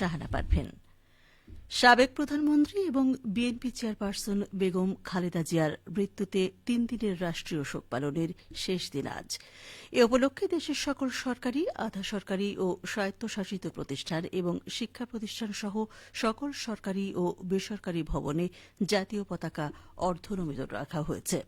শাহানা পারভেন। সাবেক প্রধানমন্ত্রী এবং বিএনপি চেয়ারপারসন বেগম খালেদা জিয়ার মৃত্যুতে তিন দিনের রাষ্ট্রীয় শোক পালনের শেষ দিন আজ। এ উপলক্ষে দেশের সকল সরকারি, আধা সরকারি ও স্বায়ত্তশাসিত প্রতিষ্ঠান এবং শিক্ষা প্রতিষ্ঠান সহ সকল সরকারি ও বেসরকারি ভবনে জাতীয় পতাকা অর্ধনমিত রাখা হয়েছে।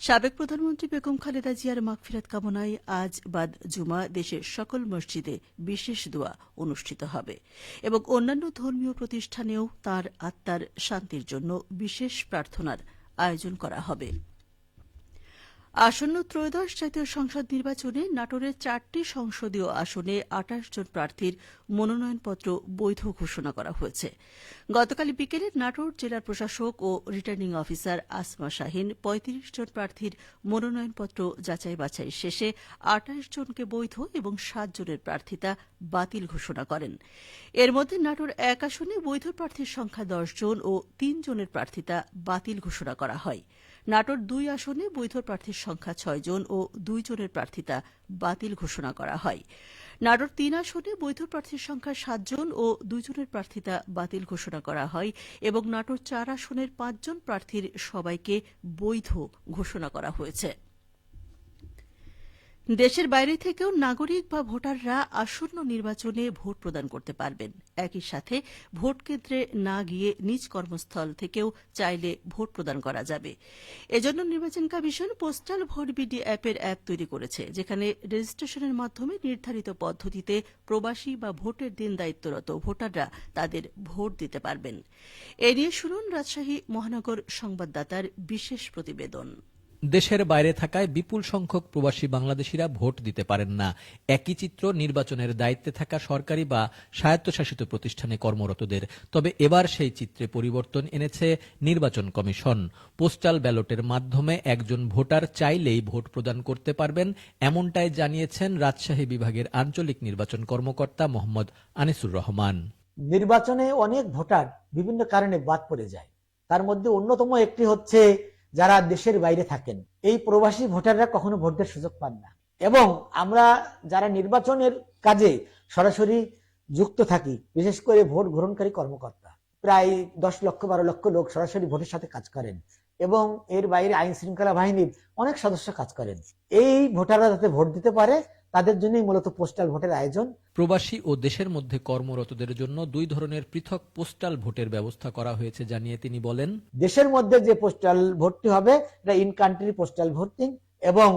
সাবেক প্রধানমন্ত্রী বেগম খালেদা জিয়ার মাগফিরাত কামনায় আজ বাদ জুমা দেশের সকল মসজিদে বিশেষ দোয়া অনুষ্ঠিত হবে এবং অন্যান্য ধর্মীয় প্রতিষ্ঠানেও তার আত্মার শান্তির জন্য বিশেষ প্রার্থনার আয়োজন করা হবে। আসন্ন ত্রয়োদশ জাতীয় সংসদ নির্বাচনে নাটোরের চারটি সংসদীয় আসনে আঠাশ জন প্রার্থীর মনোনয়নপত্র বৈধ ঘোষণা করা হয়েছে। গতকাল বিকেলে নাটোর জেলার প্রশাসক ও রিটার্নিং অফিসার আসমা শাহিন পঁয়ত্রিশ জন প্রার্থীর মনোনয়নপত্র যাচাই বাছাই শেষে আঠাশ জনকে বৈধ এবং সাত জনের প্রার্থিতা বাতিল ঘোষণা করেন। এর মধ্যে নাটোর এক আসনে বৈধ প্রার্থীর সংখ্যা দশ জন ও তিন জনের প্রার্থিতা বাতিল ঘোষণা করা হয়। নাটোর দুই আসনে বৈধ প্রার্থীর সংখ্যা ছয়জন ও দুই জনের প্রার্থিতা বাতিল ঘোষণা করা হয়। নাটোর তিন আসনে বৈধ প্রার্থীর সংখ্যা সাতজন ও দুইজনের প্রার্থিতা বাতিল ঘোষণা করা হয় এবং নাটোর চার আসনের পাঁচজন প্রার্থীর সবাইকে বৈধ ঘোষণা করা হয়েছে। দেশের বাইরে থেকেও নাগরিক বা ভোটাররা আসন্ন নির্বাচনে ভোট প্রদান করতে পারবেন। একই সাথে ভোট কেন্দ্রে না গিয়ে নিজ কর্মস্থল থেকেও চাইলে ভোট প্রদান করা যাবে। এজন্য নির্বাচন কমিশন পোস্টাল ভোট বিডি অ্যাপের অ্যাপ তৈরি করেছে, যেখানে রেজিস্ট্রেশনের মাধ্যমে নির্ধারিত পদ্ধতিতে প্রবাসী বা ভোটের দিন দায়িত্বরত ভোটাররা তাদের ভোট দিতে পারবেন। এ নিয়ে শুনুন রাজশাহী মহানগর সংবাদদাতার বিশেষ প্রতিবেদন। দেশের বাইরে থাকায় বিপুল সংখ্যক প্রবাসী বাংলাদেশিরা ভোট দিতে পারেন না। একই চিত্র নির্বাচনের দায়িত্বে থাকা সরকারি বা স্বায়ত্তশাসিত প্রতিষ্ঠানে কর্মরতদের। তবে এবার সেই চিত্রে পরিবর্তন এনেছে নির্বাচন কমিশন। পোস্টাল ব্যালটের মাধ্যমে একজন ভোটার চাইলেই ভোট প্রদান করতে পারবেন, এমনটাই জানিয়েছেন রাজশাহী বিভাগের আঞ্চলিক নির্বাচন কর্মকর্তা মোহাম্মদ আনিসুর রহমান। নির্বাচনে অনেক ভোটার বিভিন্ন কারণে বাদ পড়ে যায়। তার মধ্যে অন্যতম একটি হচ্ছে যারা দেশের বাইরে থাকেন, এই প্রবাসী ভোটাররা কখনো ভোটের সুযোগ পান না। এবং আমরা যারা নির্বাচনের কাজে সরাসরি যুক্ত থাকি, বিশেষ করে ভোট গ্রহণকারী কর্মকর্তা, প্রায় দশ লক্ষ বারো লক্ষ লোক সরাসরি ভোটের সাথে কাজ করেন। এবং এর বাইরে আইন শৃঙ্খলা বাহিনীর অনেক সদস্য কাজ করেন। এই ভোটাররা যাতে ভোট দিতে পারে তাদের জন্যই মূলত পোস্টাল ভোটের আয়োজন। প্রবাসী ও দেশের মধ্যে কর্মরতদের জন্য দুই ধরনের পৃথক পোস্টাল ভোটের ব্যবস্থা করা হয়েছে জানিয়ে তিনি বলেন দেশের মধ্যে যে পোস্টাল ভোটটি হবে এটা ইন কান্ট্রি পোস্টাল ভোটিং এবং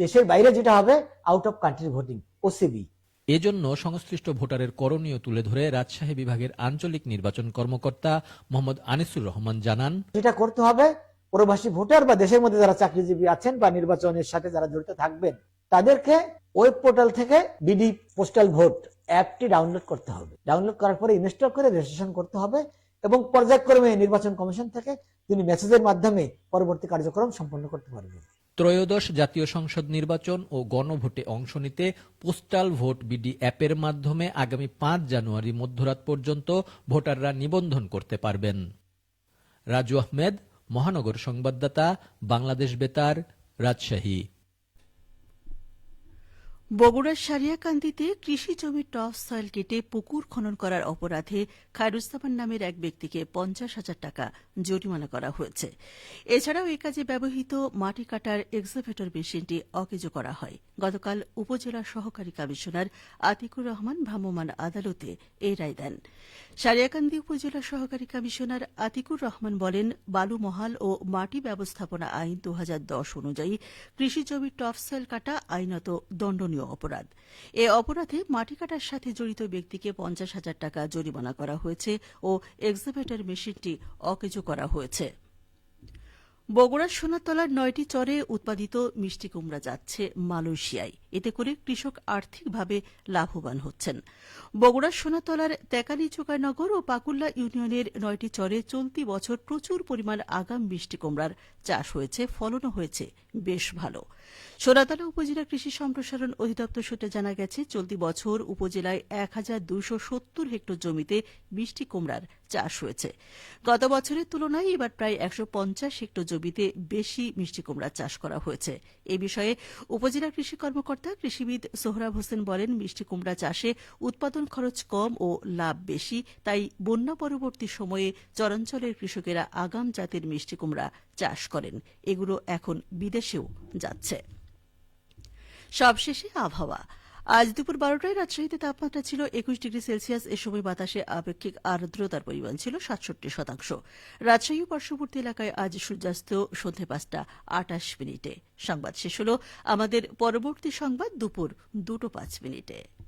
দেশের বাইরে যেটা হবে out of country voting OCV এজন্য সংশ্লিষ্ট ভোটারের করণীয় তুলে ধরে রাজশাহী বিভাগের আঞ্চলিক নির্বাচন কর্মকর্তা মোহাম্মদ আনিসুর রহমান জানান যেটা করতে হবে প্রবাসী ভোটার বা দেশের মধ্যে যারা চাকরিজীবী আছেন বা নির্বাচনের সাথে যারা জড়িত থাকবেন, তাদেরকে ওয়েব পোর্টাল থেকে বিডি পোস্টাল ভোট অ্যাপটি ডাউনলোড করতে হবে। ডাউনলোড করার পরে ইনস্টল করে রেজিস্ট্রেশন করতে হবে এবং পর্যায়ক্রমে নির্বাচন কমিশন থেকে তিনি মেসেজের মাধ্যমে পরবর্তী কার্যক্রম সম্পন্ন করতে পারবেন। ত্রয়োদশ জাতীয় সংসদ নির্বাচন ও গণভোটে অংশ নিতে পোস্টাল ভোট বিডি অ্যাপের মাধ্যমে আগামী পাঁচ জানুয়ারি মধ্যরাত পর্যন্ত ভোটাররা নিবন্ধন করতে পারবেন। রাজু আহমেদ মহানগর সংবাদদাতা বাংলাদেশ বেতার রাজশাহী। বগুড়ার সারিয়াকান্দিতে কৃষি জমির টপ সয়েল কেটে পুকুর খনন করার অপরাধে খায়রুজ্জামান নামের এক ব্যক্তিকে পঞ্চাশ হাজার টাকা জরিমানা করা হয়েছে। এছাড়াও এ কাজে ব্যবহৃত মাটি কাটার এক্সাভেটর মেশিনটি অকেজো করা হয়। গতকাল উপজেলা সহকারী কমিশনার আতিকুর রহমান ভ্রাম্যমাণ আদালতে এই রায় দেন। সারিয়াকান্দি উপজেলা সহকারী কমিশনার আতিকুর রহমান বলেন, বালু মহাল ও মাটি ব্যবস্থাপনা আইন দু হাজার দশ অনুযায়ী কৃষি জমির টপসয়েল কাটা আইনত দণ্ডনীয় অপরাধ। এ অপরাধে মাটি কাটার সাথে জড়িত ব্যক্তিকে পঞ্চাশ হাজার টাকা জরিমানা করা হয়েছে ও এক্সিভেটর মেশিনটি অকেজো করা হয়েছে। বগুড়ার সোনাতলার নয়টি চরে উৎপাদিত মিষ্টি কুমড়া যাচ্ছে মালয়েশিয়ায়। এতে করে কৃষক আর্থিকভাবে লাভবান হচ্ছেন। বগুড়ার সোনাতলার তেকালি চোকানগর ও পাকুল্লা ইউনিয়নের নয়টি চরে চলতি বছর প্রচুর পরিমাণ আগাম মিষ্টি কুমড়ার চাষ হয়েছে, ফলনও হয়েছে বেশ ভালো। সোনাতলা উপজেলা কৃষি সম্প্রসারণ অধিদপ্তর সূত্রে জানা গেছে, চলতি বছর উপজেলায় এক হাজার দুইশো সত্তর হেক্টর জমিতে মিষ্টি কুমড়ার চাষ হয়েছে। গত বছরের তুলনায় এবার প্রায় একশো পঞ্চাশ হেক্টর জমিতে বেশি মিষ্টি কুমড়া চাষ করা হয়েছে। এ বিষয়ে উপজেলা কৃষি কর্মকর্তা কৃষিবিদ সোহরাব হোসেন বলেন, মিষ্টি কুমড়া চাষে উৎপাদন খরচ কম ও লাভ বেশি, তাই বন্যা পরবর্তী সময়ে চরাঞ্চলের কৃষকেরা আগাম জাতের মিষ্টি কুমড়া চাষ করেন। এগুলো এখন বিদেশেও যাচ্ছে। সবশেষে আবহাওয়া। আজ দুপুর বারোটায় রাজশাহীতে তাপমাত্রা ছিল একুশ ডিগ্রি সেলসিয়াস। এ সময় বাতাসে আপেক্ষিক আর্দ্রতার পরিমাণ ছিল সাতষট্টি শতাংশ। রাজশাহী পার্শ্ববর্তী এলাকায় আজ সূর্যাস্ত সন্ধে পাঁচটা আটাশ মিনিটে। সংবাদ শেষ হল। আমাদের পরবর্তী সংবাদ দুপুর দুটো পাঁচ মিনিটে।